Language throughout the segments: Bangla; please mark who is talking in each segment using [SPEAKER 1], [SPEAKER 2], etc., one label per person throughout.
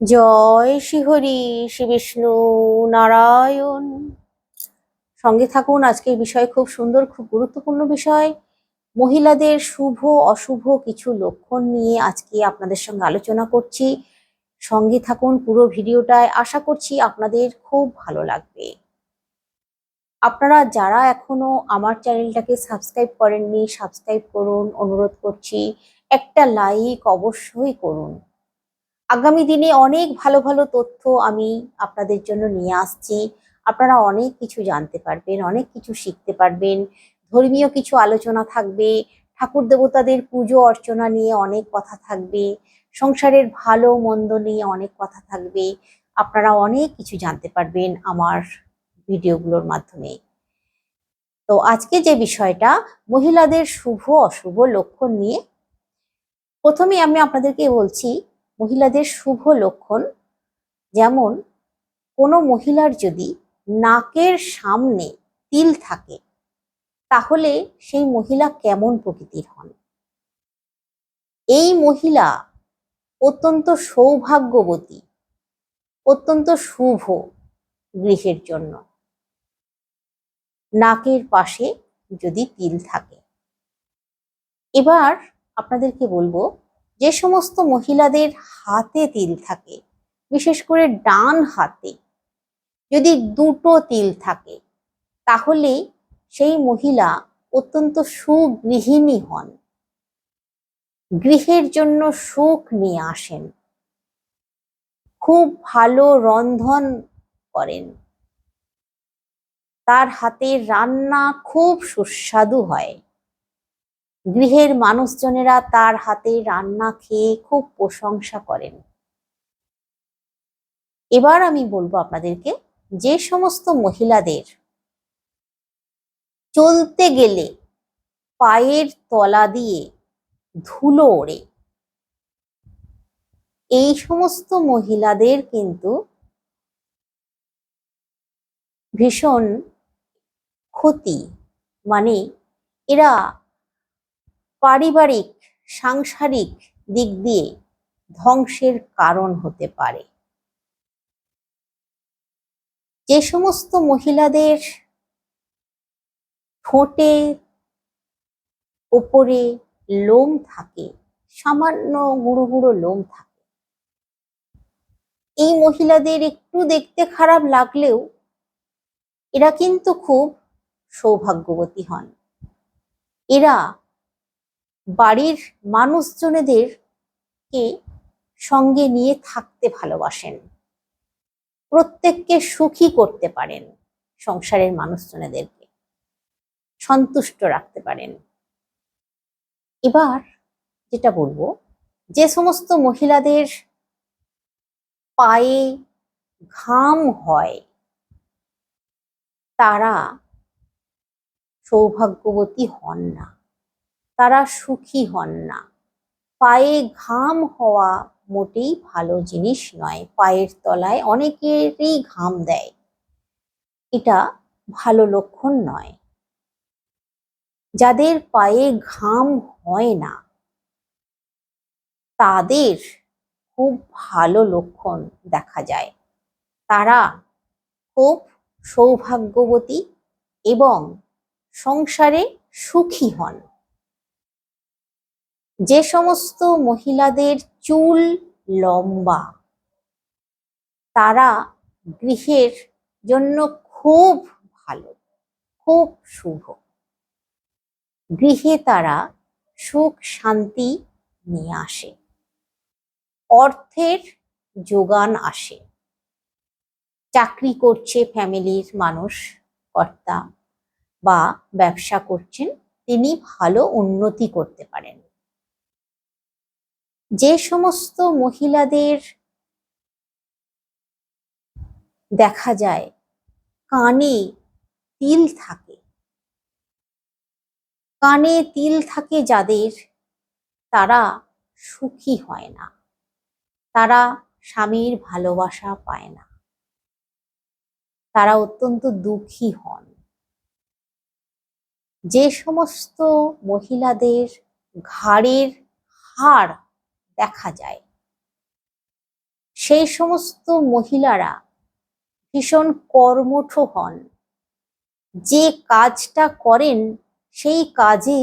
[SPEAKER 1] জয় শ্রীহরি শ্রী বিষ্ণু নারায়ণ। সঙ্গে থাকুন আজকের বিষয় খুব সুন্দর, খুব গুরুত্বপূর্ণ বিষয়। মহিলাদের শুভ, অশুভ কিছু লক্ষণ নিয়ে আজকে আপনাদের সঙ্গে আলোচনা করছি। সঙ্গে থাকুন, পুরো ভিডিওটায় আশা করছি আপনাদের খুব ভালো লাগবে। আপনারা যারা এখনও আমার চ্যানেলটাকে সাবস্ক্রাইব করেননি, সাবস্ক্রাইব করুন, অনুরোধ করছি, একটা লাইক অবশ্যই করুন। আগামী দিনে অনেক ভালো ভালো তথ্য আমি আপনাদের জন্য নিয়ে আসছি। আপনারা অনেক কিছু জানতে পারবেন, অনেক কিছু শিখতে পারবেন। ধর্মীয় কিছু আলোচনা থাকবে, ঠাকুর দেবতাদের পুজো অর্চনা নিয়ে অনেক কথা থাকবে, সংসারের ভালো, মন্দ নিয়ে অনেক কথা থাকবে। আপনারা অনেক কিছু জানতে পারবেন আমার ভিডিওগুলোর মাধ্যমে। তো আজকে যে বিষয়টা, মহিলাদের শুভ, অশুভ লক্ষণ নিয়ে, প্রথমে আমি আপনাদেরকে বলছি মহিলাদের শুভ লক্ষণ। যেমন, কোনো মহিলার যদি নাকের সামনে তিল থাকে, তাহলে সেই মহিলা কেমন প্রকৃতির হন? এই মহিলা অত্যন্ত সৌভাগ্যবতী, অত্যন্ত শুভ গৃহের জন্য। নাকের পাশে যদি তিল থাকে। এবার আপনাদেরকে বলব যে সমস্ত মহিলাদের হাতে তিল থাকে, বিশেষ করে ডান হাতে, যদি দুটো তিল থাকে, তাহলে সেই মহিলা অত্যন্ত সুগৃহিণী হন। গৃহের জন্য সুখ নিয়ে আসেন। খুব ভালো রন্ধন করেন। তার হাতের রান্না খুব সুস্বাদু হয়। গৃহের মানুষজনেরা তার হাতে রান্না খেয়ে খুব প্রশংসা করেন। এবার আমি বলব আপনাদেরকে যে সমস্ত মহিলাদের চলতে গেলে পায়ের তলা দিয়ে ধুলো ওড়ে, এই সমস্ত মহিলাদের কিন্তু ভীষণ ক্ষতি। মানে এরা পারিবারিক, সাংসারিক দিক দিয়ে ধ্বংসের কারণ হতে পারে। যে সমস্ত মহিলাদের ঠোঁটে ওপরে লোম থাকে, সামান্য গুঁড়ো গুঁড়ো লোম থাকে, এই মহিলাদের একটু দেখতে খারাপ লাগলেও এরা কিন্তু খুব সৌভাগ্যবতী হন। এরা বাড়ির মানুষজনেদেরকে সঙ্গে নিয়ে থাকতে ভালোবাসেন। প্রত্যেককে সুখী করতে পারেন সংসারের মানুষজনেদেরকে। সন্তুষ্ট রাখতে পারেন। এবার যেটা বলব, যে সমস্ত মহিলাদের পায়ে ঘাম হয়, তারা সৌভাগ্যবতী হন না। তারা সুখী হন না। পায়ে ঘাম হওয়া মোটেই ভালো জিনিস নয়। পায়ের তলায় অনেকেরই ঘাম দেয়। এটা ভালো লক্ষণ নয়। যাদের পায়ে ঘাম হয় না, তাদের খুব ভালো লক্ষণ দেখা যায়। তারা খুব সৌভাগ্যবতী এবং সংসারে সুখী হন। যে সমস্ত মহিলাদের চুল লম্বা, তারা গৃহের জন্য খুব ভালো, খুব শুভ। গৃহে তারা সুখ শান্তি নিয়ে আসে। অর্থের যোগান আসে। চাকরি করছে ফ্যামিলির মানুষ, কর্তা বা ব্যবসা করছেন, তিনি ভালো উন্নতি করতে পারেন। যে সমস্ত মহিলাদের দেখা যায়, কানে তিল থাকে। কানে তিল থাকে যাদের তারা সুখী হয় না। তারা স্বামীর ভালোবাসা পায় না। তারা অত্যন্ত দুঃখী হন। যে সমস্ত মহিলাদের ঘাড়ের হাড় দেখা যায়। সেই সমস্ত মহিলারা ভীষণ কর্মঠ হন। যে কাজটা করেন, সেই কাজে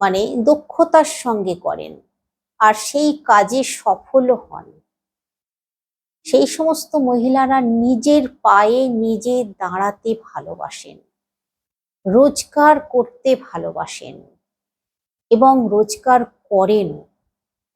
[SPEAKER 1] মানে দক্ষতার সঙ্গে করেন আর সেই কাজে সফল হন। সেই সমস্ত মহিলারা নিজের পায়ে নিজে দাঁড়াতে ভালোবাসেন, রোজগার করতে ভালোবাসেন এবং রোজগার করেন।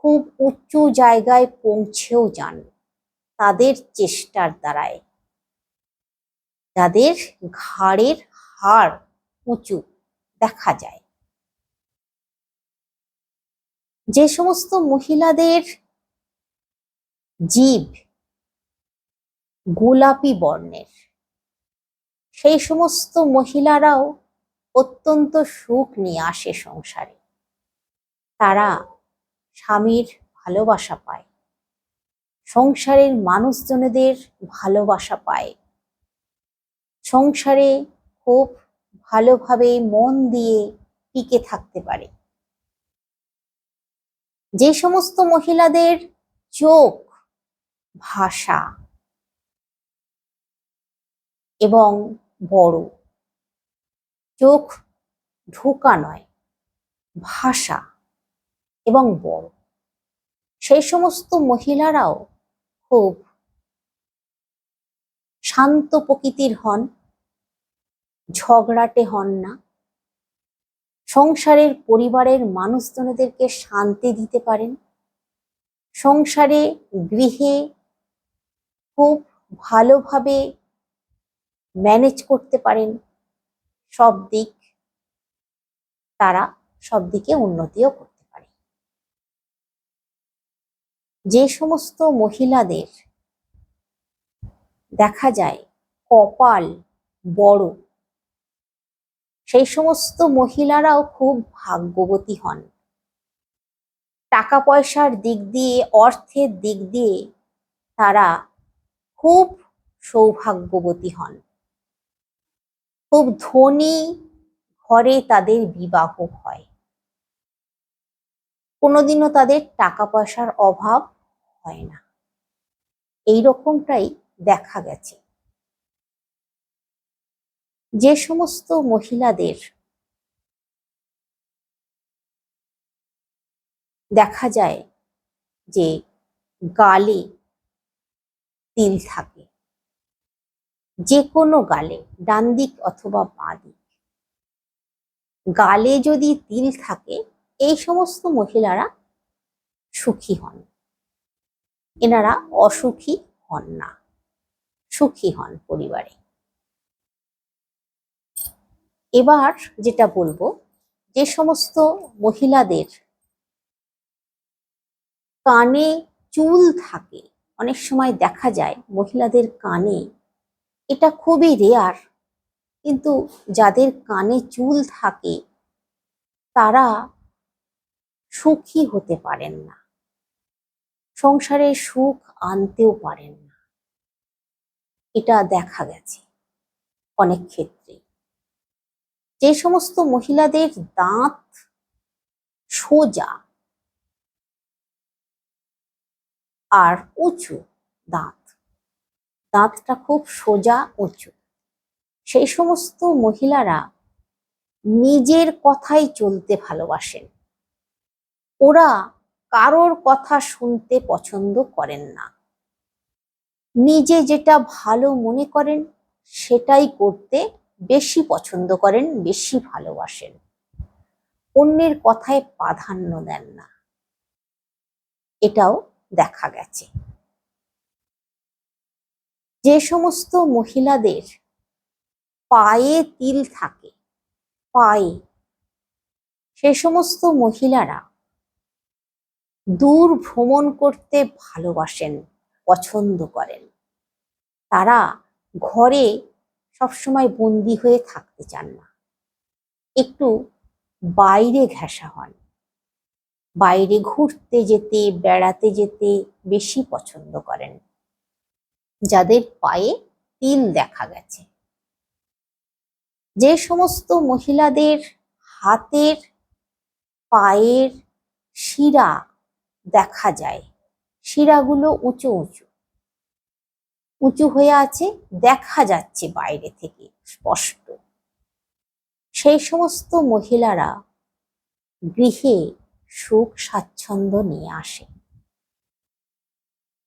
[SPEAKER 1] খুব উঁচু জায়গায় পৌঁছেও যান। তাদের চেষ্টার দ্বারায়। যাদের ঘাড়ের হাড় উঁচু দেখা যায়। যে সমস্ত মহিলাদের জীব গোলাপি বর্ণের, সেই সমস্ত মহিলারাও অত্যন্ত সুখ নিয়ে আসে সংসারে। তারা স্বামীর ভালোবাসা পায়। সংসারের মানুষজনেদের ভালোবাসা পায়। সংসারে খুব ভালোভাবে মন দিয়ে টিকে থাকতে পারে। যে সমস্ত মহিলাদের চোখ, ভাষা এবং বড়, চোখ ঢোকা নয়, ভাষা এবং বড়। সেই সমস্ত মহিলারাও খুব শান্ত প্রকৃতির হন, ঝগড়াটে হন না। সংসারের পরিবারের মানুষজনদেরকে শান্তি দিতে পারেন। সংসারে গৃহে খুব ভালোভাবে ম্যানেজ করতে পারেন। সব দিক তারা, সব দিকে উন্নতিও করতে পারে যে সমস্ত মহিলাদের দেখা যায়, কপাল বড়, সেই সমস্ত মহিলারাও খুব ভাগ্যবতী হন। টাকা পয়সার দিক দিয়ে, অর্থের দিক দিয়ে তারা খুব সৌভাগ্যবতী হন। খুব ধনী ঘরে তাদের বিবাহ হয়। কোনোদিনও তাদের টাকা পয়সার অভাব হয় না। এই রকমটাই দেখা গেছে। যে সমস্ত মহিলাদের দেখা যায় যে গালে তিল থাকে, যে কোনো গালে, ডান দিক অথবা বাঁ দিক, গালে যদি তিল থাকে এই সমস্ত মহিলারা সুখী হন। এনারা অসুখী হন না। সুখী হন পরিবারে। এবার যেটা বলব, যে সমস্ত মহিলাদের কানে চুল থাকে, অনেক সময় দেখা যায় মহিলাদের কানে, এটা খুবই রেয়ার কিন্তু যাদের কানে চুল থাকে, তারা সুখী হতে পারেন না। সংসারে সুখ আনতেও পারেন না। এটা দেখা গেছে অনেক ক্ষেত্রে। যে সমস্ত মহিলাদের দাঁত সোজা আর উঁচু দাঁত, দাঁতটা খুব সোজা উঁচু। সেই সমস্ত মহিলারা নিজের কথাই চলতে ভালোবাসেন। ওরা কারোর কথা শুনতে পছন্দ করেন না। নিজে যেটা ভালো মনে করেন, সেটাই করতে বেশি পছন্দ করেন, বেশি ভালোবাসেন। অন্যের কথায় প্রাধান্য দেন না। এটাও দেখা গেছে। যে সমস্ত মহিলাদের পায়ে তিল থাকে, পায়ে, সে সমস্ত মহিলারা দূর ভ্রমণ করতে ভালোবাসেন, পছন্দ করেন। তারা ঘরে সবসময় বন্দি হয়ে থাকতে চান না। একটু বাইরে ঘেঁষা হন। বাইরে ঘুরতে যেতে, বেড়াতে যেতে বেশি পছন্দ করেন। যাদের পায়ে তিল দেখা গেছে। যে সমস্ত মহিলাদের হাতের, পায়ের শিরা দেখা যায়। শিরাগুলো উঁচু উঁচু। উঁচু হয়ে আছে, দেখা যাচ্ছে বাইরে থেকে, স্পষ্ট। সেই সমস্ত মহিলারা গৃহে সুখ, স্বাচ্ছন্দ্য নিয়ে আসে।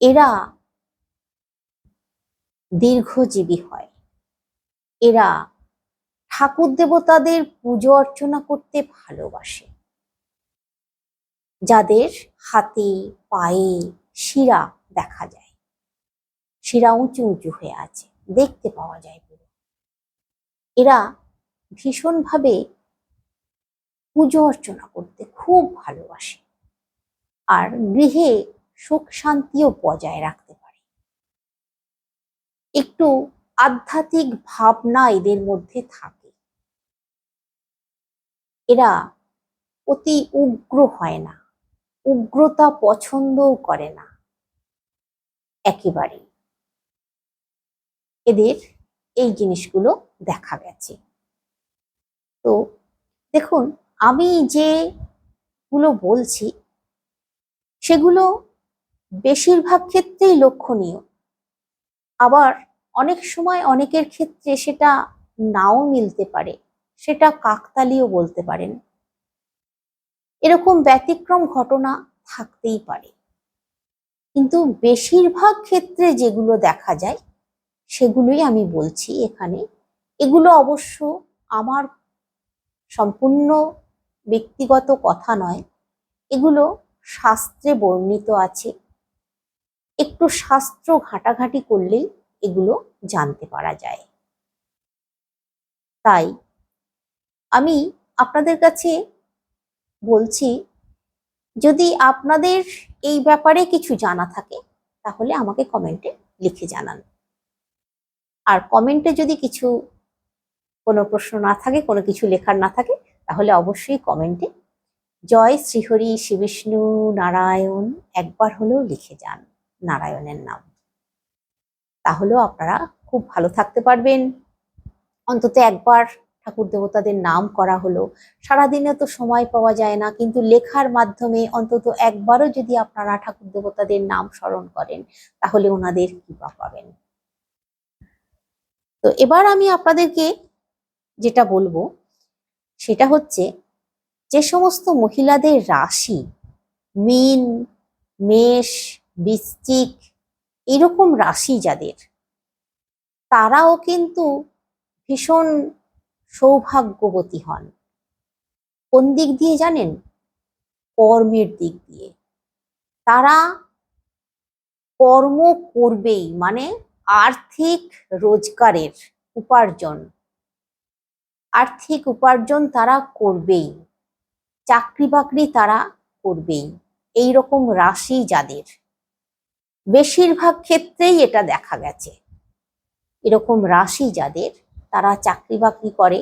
[SPEAKER 1] এরা দীর্ঘজীবী হয়। এরা ঠাকুর দেবতাদের পুজো অর্চনা করতে ভালোবাসে। যাদের হাতে পায়ে শিরা দেখা যায়। শিরা উঁচু উঁচু হয়ে আছে, দেখতে পাওয়া যায় পুরো। এরা ভীষণভাবে পুজো অর্চনা করতে খুব ভালোবাসে আর গৃহে সুখ শান্তিও বজায় রাখতে পারে। একটু আধ্যাত্মিক ভাবনা এদের মধ্যে থাকে। এরা অতি উগ্র হয় না। উগ্রতা পছন্দও করে না। একেবারে এদের এই জিনিসগুলো দেখা গেছে। তো দেখুন, আমি যে গুলো বলছি, সেগুলো বেশিরভাগ ক্ষেত্রেই লক্ষণীয়। আবার অনেক সময় অনেকের ক্ষেত্রে সেটা নাও মিলতে পারে, সেটা কাকতালিও বলতে পারেন। এরকম ব্যতিক্রম ঘটনা থাকতেই পারে। কিন্তু বেশিরভাগ ক্ষেত্রে যেগুলো দেখা যায়, সেগুলোই আমি বলছি এখানে। এগুলো অবশ্য আমার সম্পূর্ণ ব্যক্তিগত কথা নয়। এগুলো শাস্ত্রে বর্ণিত আছে। একটু শাস্ত্র ঘাটাঘাটি করলেই এগুলো জানতে পারা যায়। তাই আমি আপনাদের কাছে বলছি, যদি আপনাদের এই ব্যাপারে কিছু জানা থাকে, তাহলে আমাকে কমেন্টে লিখে জানান। আর কমেন্টে যদি কিছু, কোনো প্রশ্ন না থাকে, কোনো কিছু লেখার না থাকে, তাহলে অবশ্যই কমেন্টে জয় শ্রীহরি শ্রীবিষ্ণু নারায়ণ একবার হলেও লিখে যান নারায়ণের নাম। তাহলেও আপনারা খুব ভালো থাকতে পারবেন। অন্তত একবার ঠাকুর দেবতাদের নাম করা হলো। সারাদিনে তো সময় পাওয়া যায় না, কিন্তু লেখার মাধ্যমে অন্তত একবারও যদি আপনারা ঠাকুর দেবতাদের নাম স্মরণ করেন, তাহলে ওনাদের কৃপা পাবেন। তো এবার আমি আপনাদেরকে যেটা বলব, সেটা হচ্ছে যে সমস্ত মহিলাদের রাশি, মিন, মেষ, বৃশ্চিক, এরকম রাশি যাদের, তারাও কিন্তু ভীষণ সৌভাগ্যবতী হন। কোন দিক দিয়ে জানেন? কর্মের দিক দিয়ে। তারা কর্ম করবেই মানে আর্থিক রোজগারের উপার্জন। আর্থিক উপার্জন তারা করবেই চাকরি বাকরি তারা করবেই। এই রকম রাশি যাদের। বেশিরভাগ ক্ষেত্রেই এটা দেখা গেছে। এরকম রাশি যাদের তারা চাকরি বাকরি করে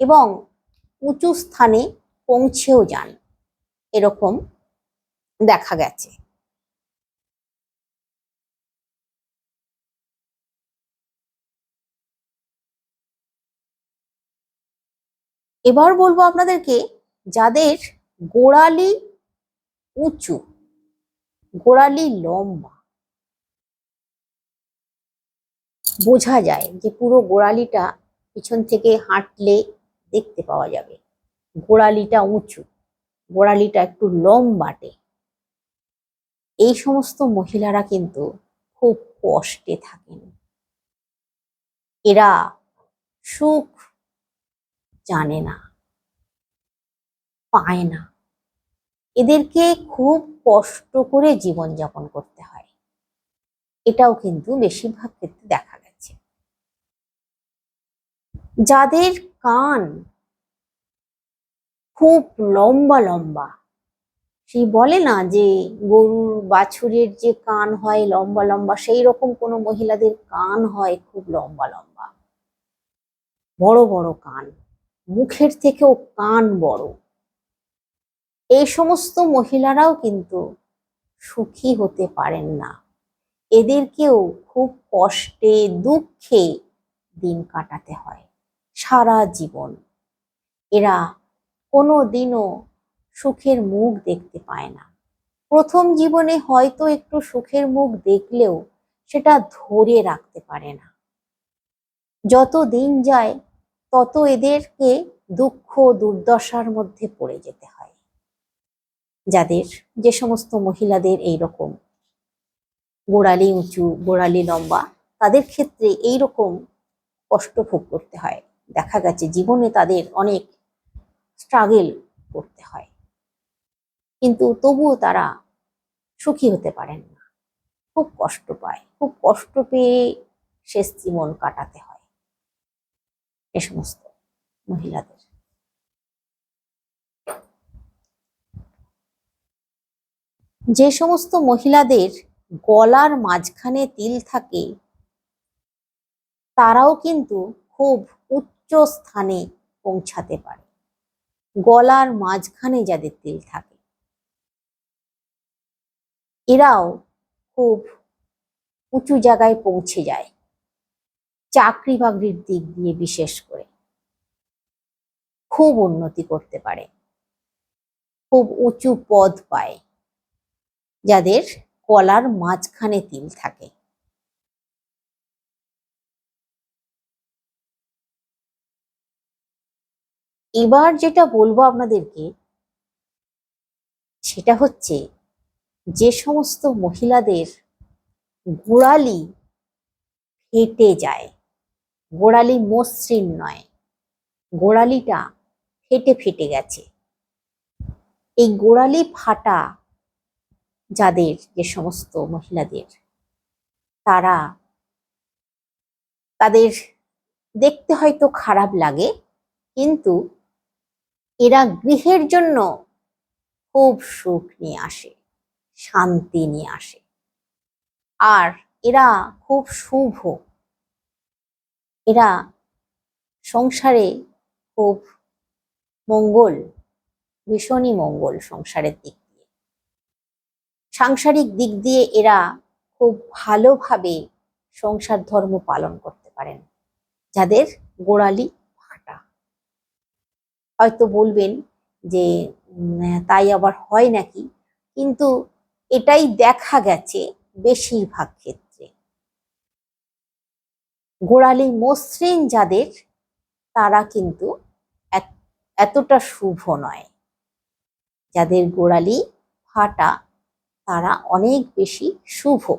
[SPEAKER 1] এবং উঁচু স্থানে পৌঁছেও যান। এরকম দেখা গেছে। এবার বলব আপনাদেরকে, যাদের গোড়ালি উঁচু, গোড়ালি লম্বা বোঝা যায় যে পুরো গোড়ালিটা পিছন থেকে হাঁটলে দেখতে পাওয়া যাবে। গোড়ালিটা উঁচু, গোড়ালিটা একটু লম্বাটে এই সমস্ত মহিলারা কিন্তু খুব কষ্টে থাকেন। এরা সুখ জানে না, পায় না। এদেরকে খুব কষ্ট করে জীবনযাপন করতে হয়। এটাও কিন্তু বেশিরভাগ ক্ষেত্রে দেখা যাদের কান খুব লম্বা লম্বা। সেই বলে না যে গরুর বাছুরের যে কান হয় লম্বা লম্বা, সেই রকম কোনো মহিলাদের কান হয় খুব লম্বা লম্বা। বড় বড় কান, মুখের থেকেও কান বড়। এই সমস্ত মহিলারাও কিন্তু সুখী হতে পারেন না। এদেরকেও খুব কষ্টে, দুঃখে দিন কাটাতে হয়। সারা জীবন। এরা কোনো দিনও সুখের মুখ দেখতে পায় না। প্রথম জীবনে হয়তো একটু সুখের মুখ দেখলেও সেটা ধরে রাখতে পারে না। যত দিন যায়, তত এদেরকে দুঃখ, দুর্দশার মধ্যে পড়ে যেতে হয়। যাদের যে সমস্ত মহিলাদের এই রকম গোড়ালি উঁচু, গোড়ালি লম্বা, তাদের ক্ষেত্রে এই রকম কষ্ট ভোগ করতে হয়। দেখা গেছে, জীবনে তাদের অনেক স্ট্রাগল করতে হয়। কিন্তু তবুও তারা সুখী হতে পারেন না। খুব কষ্ট পায়, খুব কষ্ট পেয়ে শেষ জীবন কাটাতে হয়। এ সমস্ত মহিলাদের। যে সমস্ত মহিলাদের গলার মাঝখানে তিল থাকে, তারাও কিন্তু খুব উচ্চ স্থানে পৌঁছাতে পারে। গলার মাঝখানে যাদের তিল থাকে। এরাও খুব উঁচু জায়গায় পৌঁছে যায়। চাকরি বাকরির দিক দিয়ে বিশেষ করে। খুব উন্নতি করতে পারে। খুব উঁচু পদ পায়। যাদের কলার মাঝখানে তিল থাকে। এবার যেটা বলব আপনাদেরকে, সেটা হচ্ছে যে সমস্ত মহিলাদের গোড়ালি ফেটে যায়। গোড়ালি মসৃণ নয়, গোড়ালিটা ফেটে ফেটে গেছে। এই গোড়ালি ফাটা যাদের, যে সমস্ত মহিলাদের, তারা তাদের দেখতে হয়তো খারাপ লাগে, কিন্তু এরা গৃহের জন্য খুব সুখ নিয়ে আসে, শান্তি নিয়ে আসে। আর এরা খুব শুভ। এরা সংসারে খুব মঙ্গল, ভীষণই মঙ্গল সংসারের দিক দিয়ে। সাংসারিক দিক দিয়ে এরা খুব ভালোভাবে সংসার ধর্ম পালন করতে পারেন। যাদের গোড়ালি হয়তো বলবেন যে তাই আবার হয় নাকি? কিন্তু এটাই দেখা গেছে বেশিরভাগ ক্ষেত্রে। গোড়ালি মসৃণ যাদের, তারা কিন্তু এত- এতটা শুভ নয়। যাদের গোড়ালি ফাটা, তারা অনেক বেশি শুভ।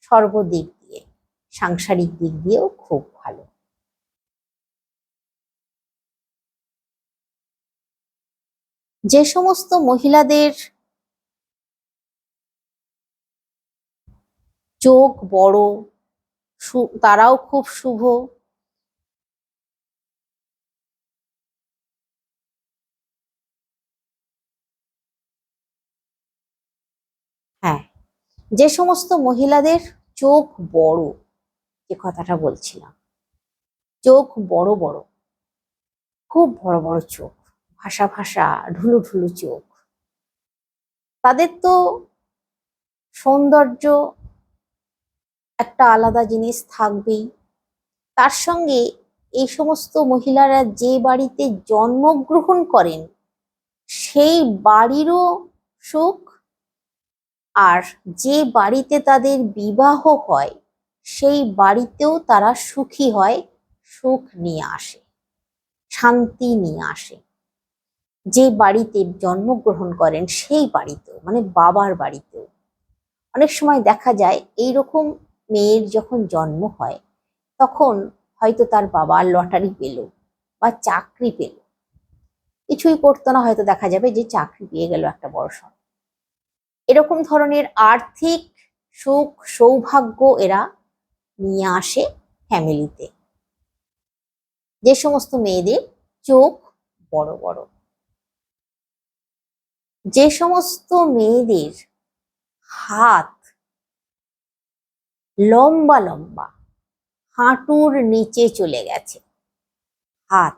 [SPEAKER 1] সর্বদিক দিয়ে, সাংসারিক দিক দিয়েও খুব ভালো। যে সমস্ত মহিলাদের চোখ বড় তারাও খুব শুভ। হ্যাঁ যে সমস্ত মহিলাদের চোখ বড়, যে কথাটা বলছিলাম, চোখ বড় বড়, খুব বড় বড় চোখ। ভাসা ভাসা ঢুলু ঢুলু চোখ। তাদের তো সৌন্দর্য একটা আলাদা জিনিস থাকবেই। তার সঙ্গে এই সমস্ত মহিলারা যে বাড়িতে জন্মগ্রহণ করেন, সেই বাড়িরও সুখ। আর যে বাড়িতে তাদের বিবাহ হয়, সেই বাড়িতেও তারা সুখী হয়, সুখ নিয়ে আসে, শান্তি নিয়ে আসে। যে বাড়িতে জন্মগ্রহণ করেন সেই বাড়িতেও মানে বাবার বাড়িতেও। অনেক সময় দেখা যায় এই রকম মেয়ের যখন জন্ম হয়, তখন হয়তো তার বাবা লটারি পেল বা চাকরি পেল। কিছুই করতো না, হয়তো দেখা যাবে যে চাকরি পেয়ে গেল একটা বড় সড় এরকম ধরনের আর্থিক সুখ, সৌভাগ্য এরা নিয়ে আসে ফ্যামিলিতে যে সমস্ত মেয়েদের চোখ বড় বড়। যে সমস্ত মেয়েদের হাত লম্বা লম্বা হাঁটুর নিচে চলে গেছে, হাত।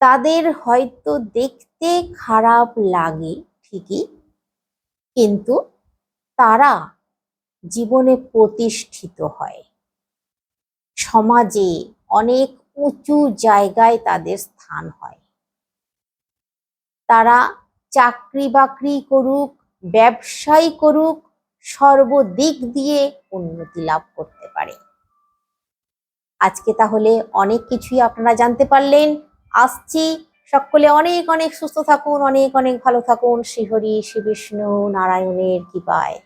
[SPEAKER 1] তাদের হয়তো দেখতে খারাপ লাগে ঠিকই, কিন্তু তারা জীবনে প্রতিষ্ঠিত হয়। সমাজে অনেক উঁচু জায়গায় তাদের স্থান হয়। তারা চাকরি বাকরি করুক ব্যবসায় করুক, সর্বদিক দিয়ে উন্নতি লাভ করতে পারে। আজকে তাহলে অনেক কিছুই আপনারা জানতে পারলেন। আসছি। সকলে অনেক অনেক সুস্থ থাকুন, অনেক অনেক ভালো থাকুন। শ্রীহরি, শ্রী বিষ্ণু, নারায়ণের কৃপায়।